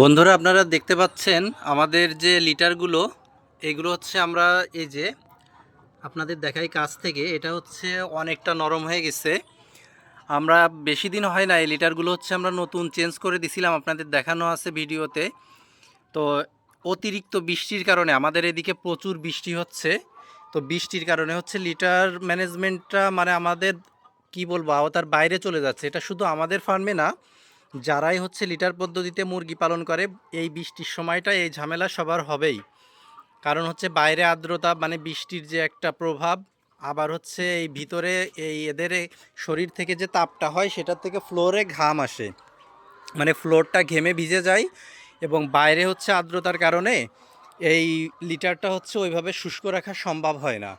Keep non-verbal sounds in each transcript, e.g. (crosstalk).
বন্ধুরা, আপনারা দেখতে পাচ্ছেন আমাদের যে লিটারগুলো এগুলো হচ্ছে আমরা এই যে আপনাদের দেখাই কাছ থেকে, এটা হচ্ছে অনেকটা নরম হয়ে গেছে। আমরা বেশি দিন হয় না, এই লিটারগুলো হচ্ছে আমরা নতুন চেঞ্জ করে দিছিলাম, আপনাদের দেখানো আছে ভিডিওতে। তো অতিরিক্ত বৃষ্টির কারণে, আমাদের এদিকে প্রচুর বৃষ্টি হচ্ছে। তো বৃষ্টির কারণে হচ্ছে লিটার ম্যানেজমেন্টটা মানে আমাদের, কি বলব, আওতার বাইরে চলে যাচ্ছে। এটা শুধু আমাদের ফার্মে না যারাই হচ্ছে লিটার পদ্ধতিতে মুরগি পালন করে, এই বৃষ্টির সময়টা এই ঝামেলা সবার হবেই। কারণ হচ্ছে বাইরে আর্দ্রতা মানে বৃষ্টির যে একটা প্রভাব, আবার হচ্ছে এই ভিতরে এই এদের শরীর থেকে যে তাপটা হয়, সেটার থেকে ফ্লোরে ঘাম আসে। মানে ফ্লোরটা ঘেমে ভিজে যায় এবং বাইরে হচ্ছে আর্দ্রতার কারণে এই লিটারটা হচ্ছে ওইভাবে শুষ্ক রাখা সম্ভব হয় না।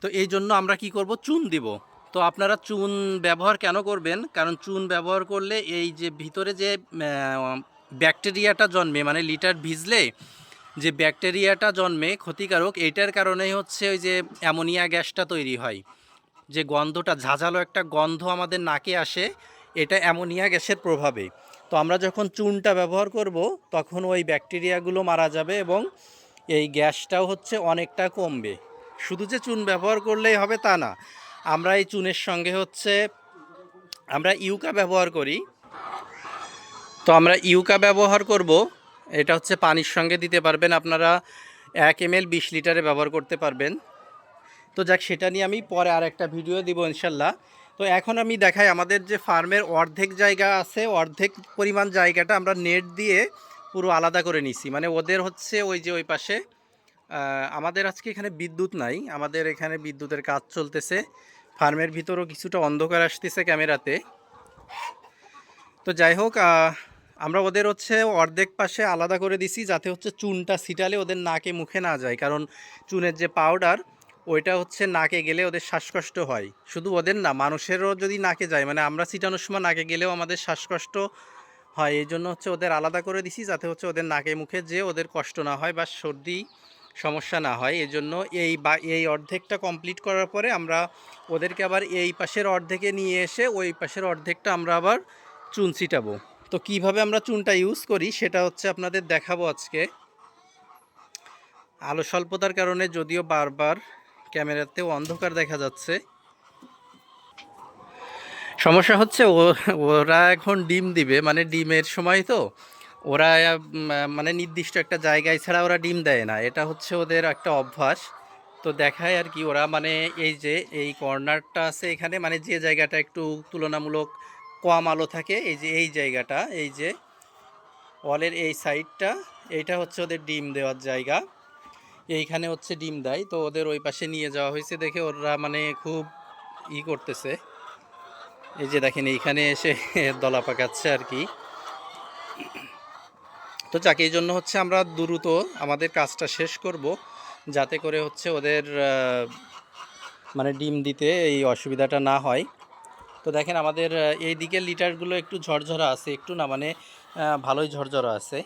তো এই জন্য আমরা কি করব? চুন দিব। তো আপনারা চুন ব্যবহার কেন করবেন? কারণ চুন ব্যবহার করলে এই যে ভিতরে যে ব্যাকটেরিয়াটা জন্মে মানে লিটার ভিজলে যে ব্যাকটেরিয়াটা জন্মে ক্ষতিকারক এইটার কারণেই হচ্ছে ওই যে অ্যামোনিয়া গ্যাসটা তৈরি হয়। যে গন্ধটা, ঝাঁঝালো একটা গন্ধ আমাদের নাকে আসে, এটা অ্যামোনিয়া গ্যাসের প্রভাবে। তো আমরা যখন চুনটা ব্যবহার করব, তখন ওই ব্যাকটেরিয়াগুলো মারা যাবে এবং এই গ্যাসটাও হচ্ছে অনেকটা কমবে। শুধু যে চুন ব্যবহার করলেই হবে তা না আমরা এই চুনের সঙ্গে হচ্ছে, আমরা ইউকা ব্যবহার করি। তো আমরা ইউকা ব্যবহার করব। এটা হচ্ছে পানির সঙ্গে দিতে পারবেন আপনারা এক এম এল বিশ লিটারে ব্যবহার করতে পারবেন। তো যাক, সেটা নিয়ে আমি পরে আর একটা ভিডিও দিব ইনশাল্লাহ। তো এখন আমি দেখাই আমাদের যে ফার্মের অর্ধেক জায়গা আছে, অর্ধেক পরিমাণ জায়গাটা আমরা নেট দিয়ে পুরো আলাদা করে নিছি। মানে ওদের হচ্ছে ওই যে ওই পাশে আমাদের আজকে এখানে বিদ্যুৎ নাই, আমাদের এখানে বিদ্যুতের কাজ চলতেছে। ফার্মের ভিতরও কিছুটা অন্ধকার আসতেছে ক্যামেরাতে। তো যাই হোক আমরা ওদের হচ্ছে অর্ধেক পাশে আলাদা করে দিছি যাতে হচ্ছে চুনটা ছিটালে ওদের নাকে মুখে না যায়। কারণ চুনের যে পাউডার ওইটা হচ্ছে নাকে গেলে ওদের শ্বাসকষ্ট হয়। শুধু ওদের না, মানুষেরও যদি নাকে যায় মানে আমরা ছিটানোর সময় নাকে গেলেও আমাদের শ্বাসকষ্ট হয়। এই জন্য হচ্ছে ওদের আলাদা করে দিছি যাতে হচ্ছে ওদের নাকে মুখে যে ওদের কষ্ট না হয় বা সর্দি সমস্যা না হয়। এই জন্য এই বা, এই অর্ধেকটা কমপ্লিট করার পরে আমরা ওদেরকে আবার এই পাশের অর্ধেকে নিয়ে এসে ওই পাশের অর্ধেকটা আমরা আবার চুন ছিটাবো। তো কীভাবে আমরা চুনটা ইউজ করি সেটা হচ্ছে আপনাদের দেখাবো আজকে। আলো স্বল্পতার কারণে যদিও বারবার ক্যামেরাতেও অন্ধকার দেখা যাচ্ছে। সমস্যা হচ্ছে ওরা এখন ডিম দিবে মানে ডিমের সময় তো। ওরা মানে নির্দিষ্ট একটা জায়গায় ছাড়া ওরা ডিম দেয় না। এটা হচ্ছে ওদের একটা অভ্যাস। তো দেখায় আর কি, ওরা মানে এই যে এই কর্নারটা আছে এখানে মানে যে জায়গাটা একটু তুলনামূলক কম আলো থাকে, এই যে এই জায়গাটা, এই যে ওয়ালের এই সাইডটা, এইটা হচ্ছে ওদের ডিম দেওয়ার জায়গা। এইখানে হচ্ছে ডিম দেয়। তো ওদের ওই পাশে নিয়ে যাওয়া হয়েছে দেখে ওরা মানে খুব ই করতেছে। এই যে দেখেন, এইখানে এসে (laughs) দলা পাকাচ্ছে আর কি। তো যাকে, এই জন্য হচ্ছে আমরা দ্রুত আমাদের কাজটা শেষ করব, যাতে করে হচ্ছে ওদের মানে ডিম দিতে এই অসুবিধাটা না হয়। তো দেখেন আমাদের এই দিকের লিটারগুলো একটু ঝরঝরা আছে, একটু না মানে ভালোই ঝরঝরা আছে।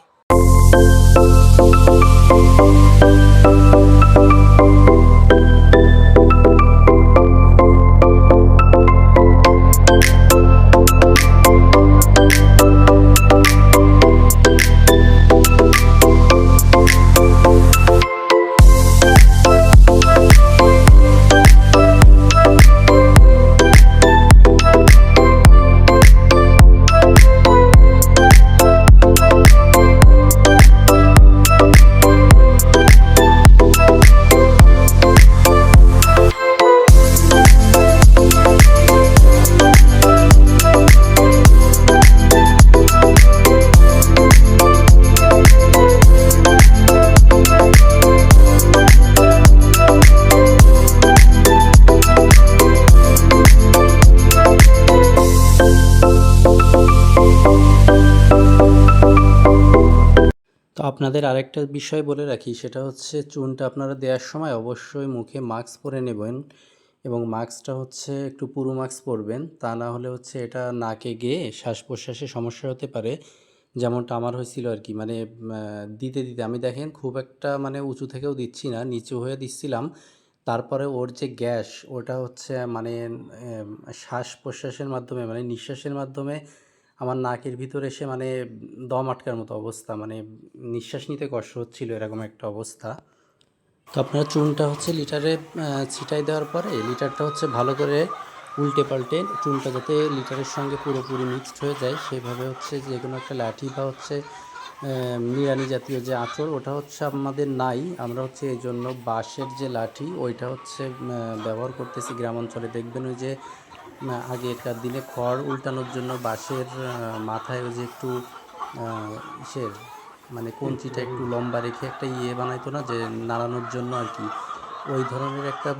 আপনাদের আরেকটা বিষয় বলে রাখি, সেটা হচ্ছে চুনটা আপনারা দেওয়ার সময় অবশ্যই মুখে মাস্ক পরে নেবেন এবং মাস্কটা হচ্ছে একটু পুরো মাস্ক পরবেন। তা না হলে হচ্ছে এটা নাকে গিয়ে শ্বাস প্রশ্বাসে সমস্যা হতে পারে, যেমনটা আমার হয়েছিল আর কি। মানে দিতে দিতে আমি দেখেন খুব একটা মানে উঁচু থেকেও দিচ্ছি না, নিচু হয়ে দিচ্ছিলাম। তারপরে ওর যে গ্যাস, ওটা হচ্ছে মানে শ্বাস প্রশ্বাসের মাধ্যমে মানে নিঃশ্বাসের মাধ্যমে আমার নাকের ভিতরে এসে মানে দম আটকার মতো অবস্থা মানে নিঃশ্বাস নিতে কষ্ট হচ্ছিল এরকম একটা অবস্থা। তো আপনার চুনটা হচ্ছে লিটারে ছিটাই দেওয়ার পরে লিটারটা হচ্ছে ভালো করে উল্টে পাল্টে চুনটা যাতে লিটারের সঙ্গে পুরোপুরি মিক্সড হয়ে যায়, সেভাবে হচ্ছে যে কোনো একটা লাঠি বা হচ্ছে নিড়ানি জাতীয় যে আঁচড় ওটা হচ্ছে আমাদের নাই। আমরা হচ্ছে এই জন্য বাঁশের যে লাঠি, ওইটা হচ্ছে ব্যবহার করতেছি। গ্রাম অঞ্চলে দেখবেন ওই যে আগেকার দিনে খড় উল্টানোর জন্য বাঁশের মাথায় যে একটু ইসের মানে কঞ্চিটা একটু লম্বা রেখে একটা ইয়ে বানাইতো না, যে নাড়ানোর জন্য আর কি। ওই ধরনের একটা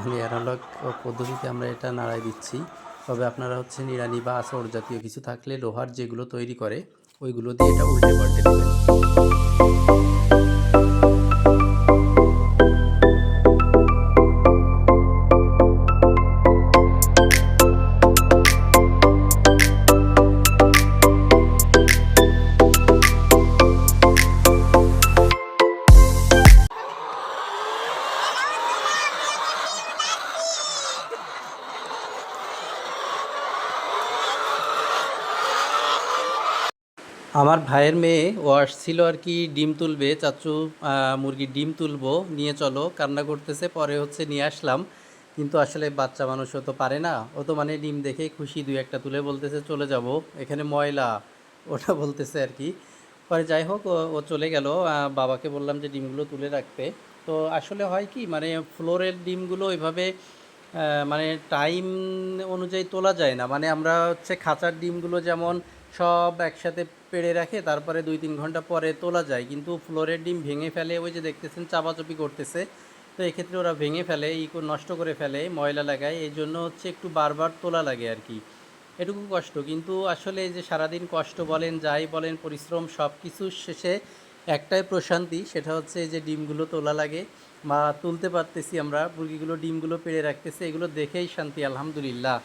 মানে অ্যানালগ পদ্ধতিতে আমরা এটা নাড়াই দিচ্ছি। তবে আপনারা হচ্ছে নিড়ানি বা আসর জাতীয় কিছু থাকলে লোহার যেগুলো তৈরি করে, ওইগুলো দিয়ে এটা উল্টে পাল্টে দেবেন। আমার ভাইয়ের মেয়ে, ও আসছিল আর কি ডিম তুলবে। চাচু মুরগির ডিম তুলবো, নিয়ে চলো। কান্না করতেছে, পরে হচ্ছে নিয়ে আসলাম। কিন্তু আসলে বাচ্চা মানুষও তো পারে না। ও তো মানে ডিম দেখেই খুশি, দুই একটা তুলে বলতেছে, চলে যাব। এখানে ময়লা, ওটা বলতেছে আর কি। পরে যাই হোক, ও চলে গেল। বাবাকে বললাম যে ডিমগুলো তুলে রাখতে। তো আসলে হয় কি মানে ফ্লোরের ডিমগুলো ওইভাবে মানে টাইম অনুযায়ী তোলা যায় না। মানে আমরা হচ্ছে খাঁচার ডিমগুলো যেমন সব একসাথে পেড়ে রাখে, তারপরে দুই তিন ঘণ্টা পরে তোলা যায়। কিন্তু ফ্লোরের ডিম ভেঙে ফেলে, ওই যে দেখতেছেন চাপাচাপি করতেছে। তো এক্ষেত্রে ওরা ভেঙে ফেলে ই নষ্ট করে ফেলে, ময়লা লাগায়। এই জন্য হচ্ছে একটু বারবার তোলা লাগে আর কি। এটুকু কষ্ট। কিন্তু আসলে যে সারাদিন কষ্ট বলেন, যাই বলেন, পরিশ্রম সব কিছু শেষে একটাই প্রশান্তি, সেটা হচ্ছে যে ডিমগুলো তোলা লাগে। বা তুলতে পারতেছি আমরা, মুরগিগুলো ডিমগুলো পেড়ে রাখতেছে, এগুলো দেখেই শান্তি, আলহামদুলিল্লাহ।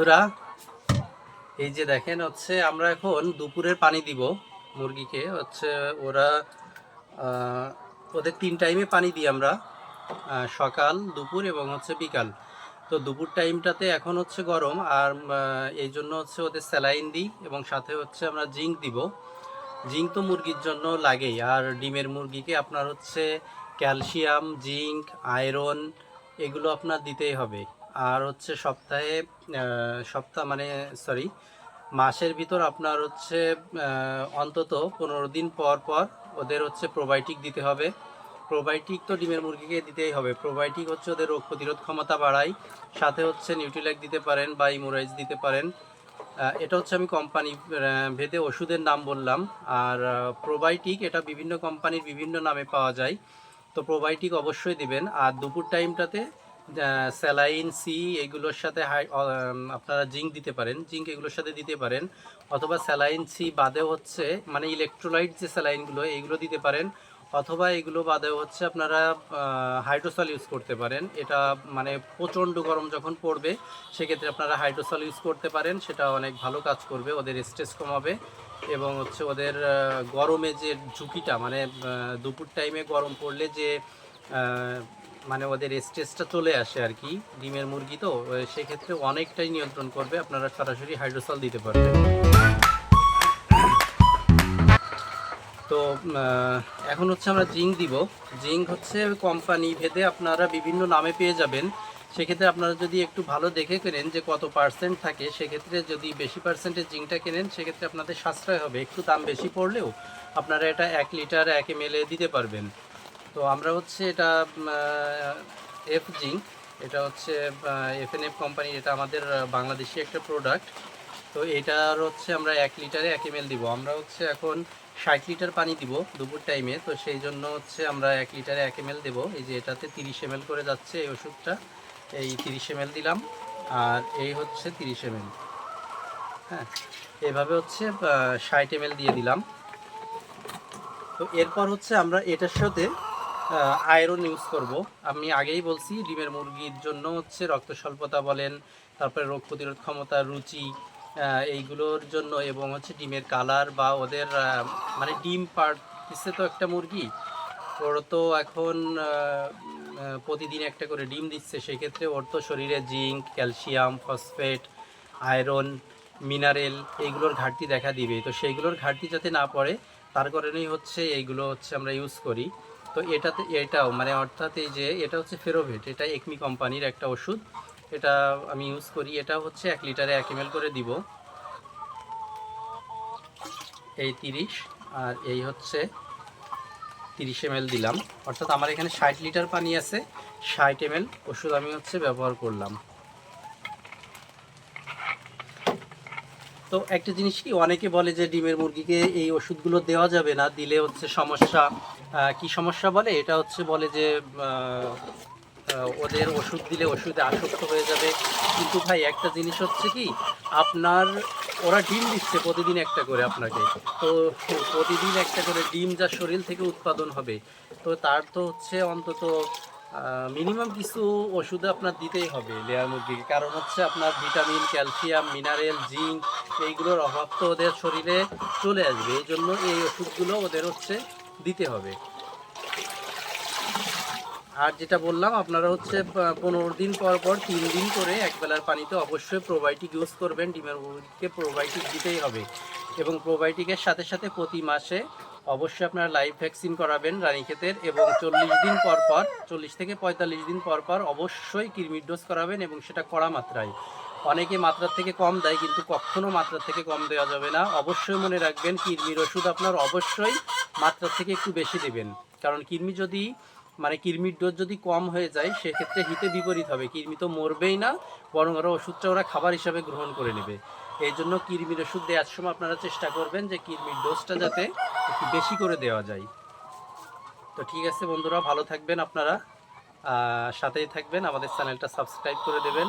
বন্ধুরা, এই যে দেখেন হচ্ছে আমরা এখন দুপুরের পানি দিব মুরগিকে। হচ্ছে ওরা ওদের তিন টাইমে পানি দিই আমরা সকাল, দুপুর এবং হচ্ছে বিকাল। তো দুপুর টাইমটাতে এখন হচ্ছে গরম আর এই জন্য হচ্ছে ওদের স্যালাইন দিই এবং সাথে হচ্ছে আমরা জিঙ্ক দিব। জিঙ্ক তো মুরগির জন্য লাগেই। আর ডিমের মুরগিকে আপনার হচ্ছে ক্যালসিয়াম, জিঙ্ক, আয়রন এগুলো আপনার দিতেই হবে। আর হচ্ছে সপ্তাহে সপ্তাহ মানে সরি মাসের ভিতর আপনার হচ্ছে অন্তত পনেরো দিন পর পর ওদের হচ্ছে প্রোবায়োটিক দিতে হবে। প্রোবায়োটিক তো ডিমের মুরগিকে দিতেই হবে। প্রোবায়োটিক হচ্ছে ওদের রোগ প্রতিরোধ ক্ষমতা বাড়ায়। সাথে হচ্ছে নিউট্রিলাইক দিতে পারেন বা ইমোরাইজ দিতে পারেন। এটা হচ্ছে আমি কোম্পানি ভেদে ওষুধের নাম বললাম। আর প্রোবায়োটিক এটা বিভিন্ন কোম্পানির বিভিন্ন নামে পাওয়া যায়। তো প্রোবায়োটিক অবশ্যই দিবেন। আর দুপুর টাইমটাতে স্যালাইন সি এগুলোর সাথে আপনারা জিঙ্ক দিতে পারেন। জিঙ্ক এগুলোর সাথে দিতে পারেন। অথবা স্যালাইন সি বাদেও হচ্ছে মানে ইলেকট্রোলাইট যে স্যালাইনগুলো এইগুলো দিতে পারেন। অথবা এগুলো বাদেও হচ্ছে আপনারা হাইড্রোসল ইউজ করতে পারেন। এটা মানে প্রচণ্ড গরম যখন পড়বে, সেক্ষেত্রে আপনারা হাইড্রোসল ইউজ করতে পারেন। সেটা অনেক ভালো কাজ করবে, ওদের স্ট্রেস কমাবে এবং হচ্ছে ওদের গরমে যে ঝুঁকিটা মানে দুপুর টাইমে গরম পড়লে যে মানে ওদের স্ট্রেসটা চলে আসে আর কি, ডিমের মুরগি তো সেক্ষেত্রে অনেকটাই নিয়ন্ত্রণ করবে, আপনারা সরাসরি হাইড্রোসল দিতে পারবেন। তো এখন হচ্ছে আমরা জিঙ্ক দিব। জিঙ্ক হচ্ছে কোম্পানি ভেদে আপনারা বিভিন্ন নামে পেয়ে যাবেন। সেক্ষেত্রে আপনারা যদি একটু ভালো দেখে কেনেন যে কত পার্সেন্ট থাকে, সেক্ষেত্রে যদি বেশি পার্সেন্টের জিঙ্কটা কেনেন, সেক্ষেত্রে আপনাদের সাশ্রয় হবে। একটু দাম বেশি পড়লেও আপনারা এটা এক লিটার এক এম দিতে পারবেন। তো আমরা হচ্ছে এটা এফ জিঙ্ক এটা হচ্ছে এফ এন এফ কোম্পানি এটা আমাদের বাংলাদেশি একটা প্রোডাক্ট তো এটার হচ্ছে আমরা এক লিটারে এক এম দিব। আমরা হচ্ছে এখন ষাট লিটার পানি দিব দুপুর টাইমে তো সেই জন্য হচ্ছে আমরা এক লিটারে এক এম দেবো। এই যে এটাতে তিরিশ এমএল করে যাচ্ছে এই ওষুধটা। এই তিরিশ এমএল দিলাম। আর এই হচ্ছে তিরিশ এমএল হ্যাঁ এভাবে হচ্ছে ষাট এমএল দিয়ে দিলাম। তো এরপর হচ্ছে আমরা এটার সাথে আয়রন ইউজ করব। আমি আগেই বলছি, ডিমের মুরগির জন্য হচ্ছে রক্ত স্বল্পতা বলেন, তারপরে রোগ প্রতিরোধ ক্ষমতা, রুচি এইগুলোর জন্য এবং হচ্ছে ডিমের কালার বা ওদের মানে ডিম পাড়তেছে তো একটা মুরগি। ওর তো এখন প্রতিদিন একটা করে ডিম দিচ্ছে, সেক্ষেত্রে ওর তো শরীরে zinc, calcium, phosphate, iron, mineral এইগুলোর ঘাটতি দেখা দিবে। তো সেইগুলোর ঘাটতি যাতে না পড়ে, তার কারণেই হচ্ছে এইগুলো হচ্ছে আমরা ইউজ করি। তো এটাতে, এটাও মানে অর্থাৎ এই যে এটা হচ্ছে ফেরোভেট এটা একমি কোম্পানির একটা ওষুধ। এটা আমি ইউজ করি, এটা হচ্ছে এক লিটারে এক এম করে দিব। এই তিরিশ, আর এই হচ্ছে তিরিশ এম দিলাম। অর্থাৎ আমার এখানে ষাট লিটার পানি আছে, ষাট এম ওষুধ আমি হচ্ছে ব্যবহার করলাম। তো একটা জিনিস কি, অনেকে বলে যে ডিমের মুরগিকে এই ওষুধগুলো দেওয়া যাবে না, দিলে হচ্ছে সমস্যা কি সমস্যা বলে? এটা হচ্ছে বলে যে ওদের ওষুধ দিলে ওষুধে আসক্ত হয়ে যাবে। কিন্তু ভাই, একটা জিনিস হচ্ছে কি, আপনার, ওরা ডিম দিচ্ছে প্রতিদিন একটা করে আপনাকে। তো প্রতিদিন একটা করে ডিম যা শরীর থেকে উৎপাদন হবে। তো তার তো হচ্ছে অন্তত মিনিমাম কিছু ওষুধ আপনার দিতেই হবে লেয়ার মুরগিকে। কারণ হচ্ছে আপনার ভিটামিন, ক্যালসিয়াম, মিনারেল, জিঙ্ক, এইগুলোর অভাব তো ওদের শরীরে চলে আসবে। এই জন্য এই ওষুধগুলো ওদের হচ্ছে দিতে হবে। আর যেটা বললাম, আপনারা হচ্ছে পনেরো দিন পর পর তিন দিন করে একবেলার পানিতে অবশ্যই প্রোবায়োটিক ইউজ করবেন, ডিমের মুরগিকে প্রোবায়োটিক দিতেই হবে। এবং প্রোবায়োটিকের সাথে সাথে প্রতি মাসে অবশ্যই আপনারা লাইভ ভ্যাকসিন করাবেন রানীক্ষেতের এবং চল্লিশ দিন পর পর, চল্লিশ থেকে পঁয়তাল্লিশ দিন পর পর অবশ্যই কৃমির ডোজ করাবেন এবং সেটা কড়া মাত্রায়। অনেকে মাত্রার থেকে কম দেয়, কিন্তু কখনো মাত্রার থেকে কম দেওয়া যাবে না। অবশ্যই মনে রাখবেন, কৃমির ওষুধ আপনার অবশ্যই মাত্রার থেকে একটু বেশি দেবেন। কারণ কৃমি যদি মানে কৃমির ডোজ যদি কম হয়ে যায়, সেক্ষেত্রে হিতে বিপরীত হবে। কৃমি তো মরবেই না, বরং ওরা ওষুধটা ওরা খাবার হিসাবে গ্রহণ করে নেবে। এই জন্য কৃমির ওষুধ দেওয়ার সময় আপনারা চেষ্টা করবেন যে কৃমির ডোজটা যাতে একটু বেশি করে দেওয়া যায়। তো ঠিক আছে বন্ধুরা, ভালো থাকবেন আপনারা। সাথেই থাকবেন, আমাদের চ্যানেলটা সাবস্ক্রাইব করে দেবেন।